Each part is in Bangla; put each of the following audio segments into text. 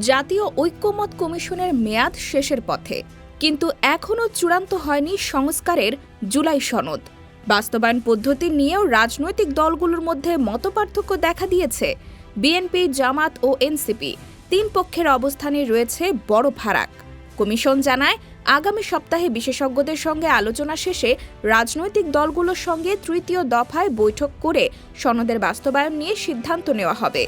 জাতীয় ঐক্যমত কমিশনের মেয়াদ শেষের পথে, কিন্তু এখনও চূড়ান্ত হয়নি সংস্কারের জুলাই সনদ। বাস্তবায়ন পদ্ধতি নিয়েও রাজনৈতিক দলগুলোর মধ্যে মতপার্থক্য দেখা দিয়েছে বিএনপি, জামাত ও এনসিপি। তিন পক্ষের অবস্থানে রয়েছে বড় ফারাক। কমিশন জানায়, আগামী সপ্তাহে বিশেষজ্ঞদের সঙ্গে আলোচনা শেষে রাজনৈতিক দলগুলোর সঙ্গে তৃতীয় দফায় বৈঠক করে সনদের বাস্তবায়ন নিয়ে সিদ্ধান্ত নেওয়া হবে।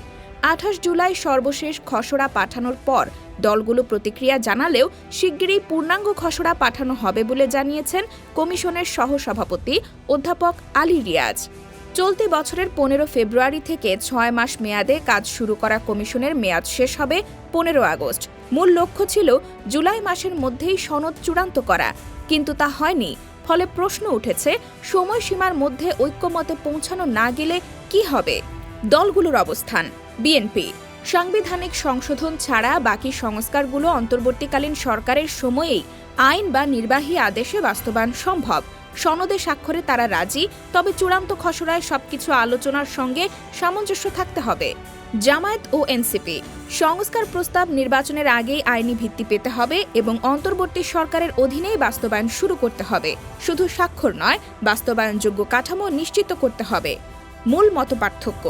আঠাশ জুলাই সর্বশেষ খসড়া পাঠানোর পর দলগুলো প্রতিক্রিয়া জানালেও শিগগিরই পূর্ণাঙ্গ খসড়া পাঠানো হবে বলে জানিয়েছেন কমিশনের সহসভাপতি অধ্যাপক আলী রিয়াজ। চলতি বছরের পনেরো ফেব্রুয়ারি থেকে ছয় মাস মেয়াদে কাজ শুরু করা কমিশনের মেয়াদ শেষ হবে পনেরো আগস্ট। মূল লক্ষ্য ছিল জুলাই মাসের মধ্যেই সনদ চূড়ান্ত করা, কিন্তু তা হয়নি। ফলে প্রশ্ন উঠেছে, সময়সীমার মধ্যে ঐক্যমতে পৌঁছানো না গেলে কি হবে? দলগুলোর অবস্থান বিএনপি। সাংবিধানিক সংশোধন ছাড়া বাকি সংস্কারগুলো অন্তর্বর্তীকালীন সরকারের সময়েই আইন বা নির্বাহী আদেশে বাস্তবায়ন সম্ভব। সনদে স্বাক্ষরে তারা রাজি, তবে চূড়ান্ত খসড়ায় সবকিছু আলোচনার সঙ্গে সামঞ্জস্য থাকতে হবে। জামায়াত ও এনসিপি, সংস্কার প্রস্তাব নির্বাচনের আগেই আইনি ভিত্তি পেতে হবে এবং অন্তর্বর্তী সরকারের অধীনেই বাস্তবায়ন শুরু করতে হবে। শুধু স্বাক্ষর নয়, বাস্তবায়নযোগ্য কাঠামো নিশ্চিত করতে হবে। মূল মতপার্থক্য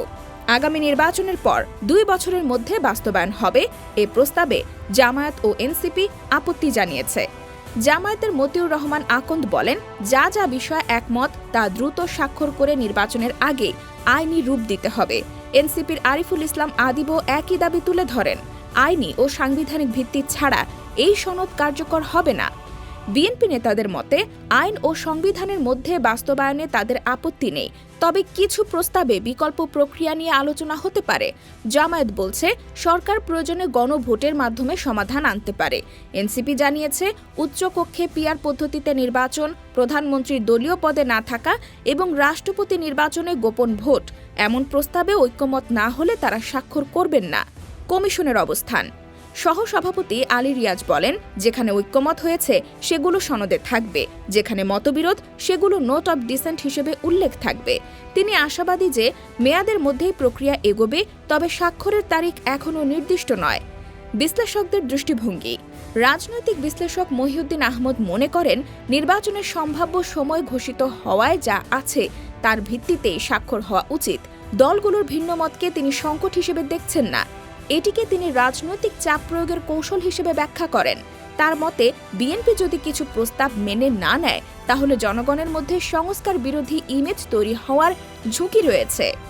আগামী নির্বাচনের পর দুই বছরের মধ্যে বাস্তবায়ন হবে এ প্রস্তাবে জামায়াত ও এনসিপি আপত্তি জানিয়েছে। জামায়াতের মতিউর রহমান আকন্দ বলেন, যা যা বিষয় একমত, তা দ্রুত স্বাক্ষর করে নির্বাচনের আগে আইনি রূপ দিতে হবে। এনসিপির আরিফুল ইসলাম আদিবও একই দাবি তুলে ধরেন। আইনি ও সাংবিধানিক ভিত্তি ছাড়া এই সনদ কার্যকর হবে না। বিএনপি নেতাদের মতে, আইন ও সংবিধানের মধ্যে বাস্তবায়নে তাদের আপত্তি নেই। তবে কিছু প্রস্তাবে বিকল্প প্রক্রিয়া নিয়ে আলোচনা হতে পারে। জামায়াত বলছে, সরকার প্রয়োজনে গণভোটের মাধ্যমে সমাধান আনতে পারে। এনসিপি জানিয়েছে উচ্চকক্ষে পিয়ার পদ্ধতিতে নির্বাচন প্রধানমন্ত্রীর দলীয় পদে না থাকা এবং রাষ্ট্রপতি নির্বাচনে গোপন ভোট। এমন প্রস্তাবে ঐক্যমত না হলে তারা স্বাক্ষর করবেন না। কমিশনের অবস্থান। সহসভাপতি আলী রিয়াজ বলেন, যেখানে ঐক্যমত হয়েছে, সেগুলো সনদে থাকবে। যেখানে মতবিরোধ, সেগুলো নোট অব ডিসেন্ট হিসেবে উল্লেখ থাকবে। তিনি আশাবাদী যে, মেয়াদের মধ্যেই প্রক্রিয়া এগোবে, তবে স্বাক্ষরের তারিখ এখনও নির্দিষ্ট নয়। বিশ্লেষকদের দৃষ্টিভঙ্গি। রাজনৈতিক বিশ্লেষক মহিউদ্দিন আহমদ মনে করেন, নির্বাচনের সম্ভাব্য সময় ঘোষিত হওয়ায় যা আছে, তার ভিত্তিতেই স্বাক্ষর হওয়া উচিত। দলগুলোর ভিন্নমতকে তিনি সংকট হিসেবে দেখছেন না। এটিকে তিনি রাজনৈতিক চাপ প্রয়োগের কৌশল হিসেবে ব্যাখ্যা করেন। তার মতে, বিএনপি যদি কিছু প্রস্তাব মেনে না নেয়, তাহলে জনগণের মধ্যে সংস্কার বিরোধী ইমেজ তৈরি হওয়ার ঝুঁকি রয়েছে।